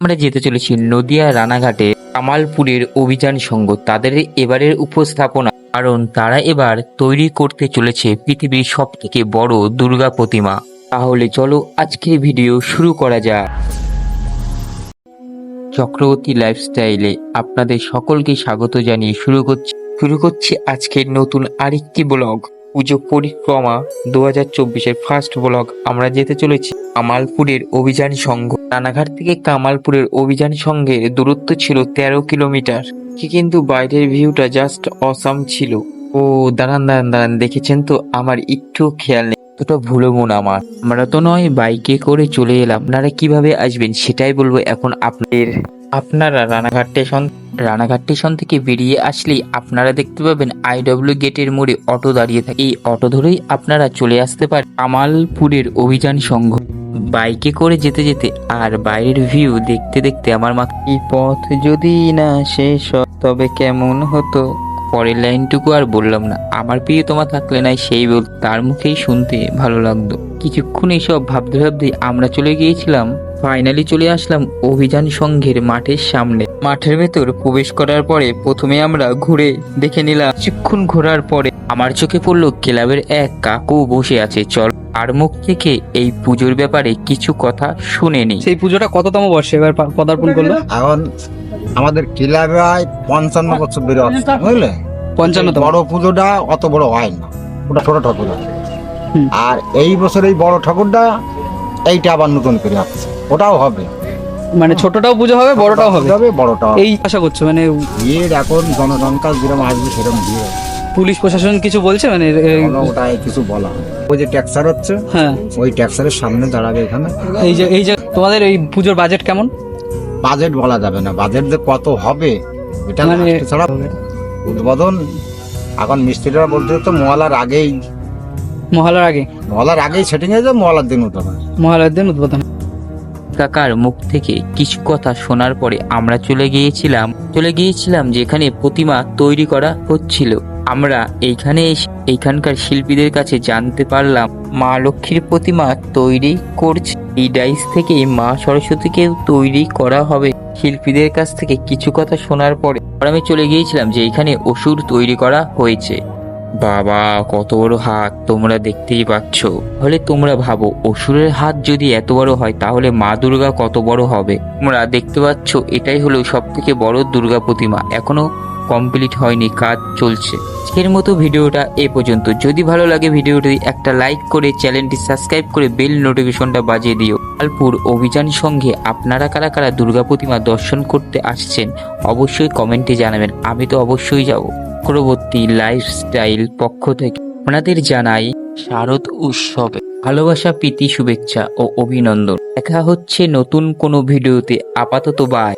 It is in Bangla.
আমরা যেতে চলেছি নদিয়া রানাঘাটে। কামালপুরের অভিযান সংঘ তাদের এবারের উপস্থাপনা। কারণ তারা এবার তৈরি করতে চলেছে পৃথিবীর সব থেকে বড় দুর্গা প্রতিমা। তাহলে চলো আজকের ভিডিও শুরু করা যাক। চক্রবর্তী লাইফস্টাইলে আপনাদের সকলকে স্বাগত জানিয়ে শুরু করছি। শুরু করছি আজকের নতুন আরেকটি ব্লগ। পুজো পরিক্রমা দু হাজার চব্বিশের ফার্স্ট ব্লগ আমরা যেতে চলেছি কামালপুরের অভিযান সংঘ। রানাঘাট থেকে কামালপুরের অভিযান সংঘের দূরত্ব ছিল তেরো কিলোমিটার। কি কিন্তু বাইরের ভিউটা জাস্ট অসাম ছিল। ও, দাঁড়ান দাঁড়ান দাঁড়ান, দেখেছেন তো? আমার একটু খেয়াল নেই। এতটা ভুলো মন আমার। আমরা তো নয় বাইকে করে চলে এলাম। আপনারা কীভাবে আসবেন সেটাই বলব এখন আপনাদের। আপনারা রানাঘাট স্টেশন রানাঘাট স্টেশন থেকে বেরিয়ে আসলেই আপনারা দেখতে পাবেন আইডব্লিউ গেটের মোড়ে অটো দাঁড়িয়ে থাকে। এই অটো ধরেই আপনারা চলে আসতে পারেন আমালপুরের অভিযান সংঘ। বাইকে করে যেতে যেতে আর বাইরের ভিউ দেখতে দেখতে আমার মাথা এই পথ যদি না শেষ তবে কেমন হতো? পরের লাইনটুকু আর বললাম না। আমার প্রিয় তোমা থাকলে নাই সেই বল তার মুখেই শুনতে ভালো লাগতো। কিছুক্ষণ এইসব ভাবতে ভাবতে আমরা চলে গিয়েছিলাম ফাইনালি চলে আসলাম অভিযান সংঘের মাঠের সামনে। মাঠের ভেতর প্রবেশ করার পরে প্রথমে আমরা ঘুরে দেখে নিলাম কিছুক্ষণ ঘোরার পরে আমার চোখে পড়ল ক্লাবের এক কাকু বসে আছে চল। আর মুখ থেকে এই পুজোর ব্যাপারে কিছু কথা শুনে নি সেই পুজোটা কততম বর্ষে এবার পদার্পণ করল? এখন আমাদের ক্লাবে হয় পঞ্চান্ন বছর বেড়ে আসছে বুঝলে? পঞ্চান্নতম। বড় পুজোটা অত বড় হয় না ওটা ছোট ঠাকুর আর এই বছর এই বড় ঠাকুরটা এইটা আবার নতুন করে আসছে ওটাও হবে। মানে ছোটটাও পুজো হবে বড়টাও হবে। হবে বড়টাও এই আশা করছ মানে বিয়ের এখন জনসংখ্যা যেরকম আসবে সেরকম বিয়ে পুলিশ প্রশাসন কিছু বলছে মানে ওটাই কিছু বলা। ওই যে ট্যাক্সার হচ্ছে হ্যাঁ। ওই ট্যাক্সারের সামনে দাঁড়াবে এখানে। এই যে এই যে তোমাদের এই পুজোর বাজেট কেমন? বাজেট বলা যাবে না। বাজেট যে কত হবে এটা মানে ছাড়া উদ্বোধন এখন মিস্ত্রিরা বলতে তো মহালার আগেই। মহালার আগে? মহালার আগেই সেটিং হয়ে যাবে মহালার দিন উদ্বোধন মহালার দিন উদ্বোধন। কাকার মুখ থেকে কিছু কথা শোনার পরে আমরা চলে গিয়েছিলাম। চলে গিয়েছিলাম যেখানে প্রতিমা তৈরি করা হচ্ছিল। আমরা এইখানে এইখানকার শিল্পীদের কাছে জানতে পারলাম, মা লক্ষ্মীর প্রতিমা তৈরি করছে। এই ডাইস থেকে মা সরস্বতীকেও তৈরি করা হবে। শিল্পীদের কাছ থেকে কিছু কথা শোনার পরে আমি চলে গিয়েছিলাম যে এখানে অসুর তৈরি করা হয়েছে। বাবা, কত বড় হাত তোমরা দেখতেই পাচ্ছ। তাহলে তোমরা ভাবো, অসুরের হাত যদি এত বড় হয়, তাহলে মা দুর্গা কত বড় হবে? তোমরা দেখতে পাচ্ছ, এটাই হলো সব থেকে বড় দুর্গা প্রতিমা। এখনও কমপ্লিট হয়নি, কাজ চলছে। আজকের মতো ভিডিওটা এ পর্যন্ত। যদি ভালো লাগে ভিডিওটি, একটা লাইক করে চ্যানেলটি সাবস্ক্রাইব করে বেল নোটিফিকেশনটা বাজিয়ে দিও। আলপুর অভিযান সঙ্গে আপনারা কারা কারা দুর্গা প্রতিমা দর্শন করতে আসছেন, অবশ্যই কমেন্টে জানাবেন। আমি তো অবশ্যই যাব। চক্রবর্তী লাইফস্টাইল পক্ষ থেকে আপনাদের জানাই শারদ উৎসবে ভালোবাসা, প্রীতি, শুভেচ্ছা ও অভিনন্দন। দেখা হচ্ছে নতুন কোনো ভিডিওতে। আপাতত বাই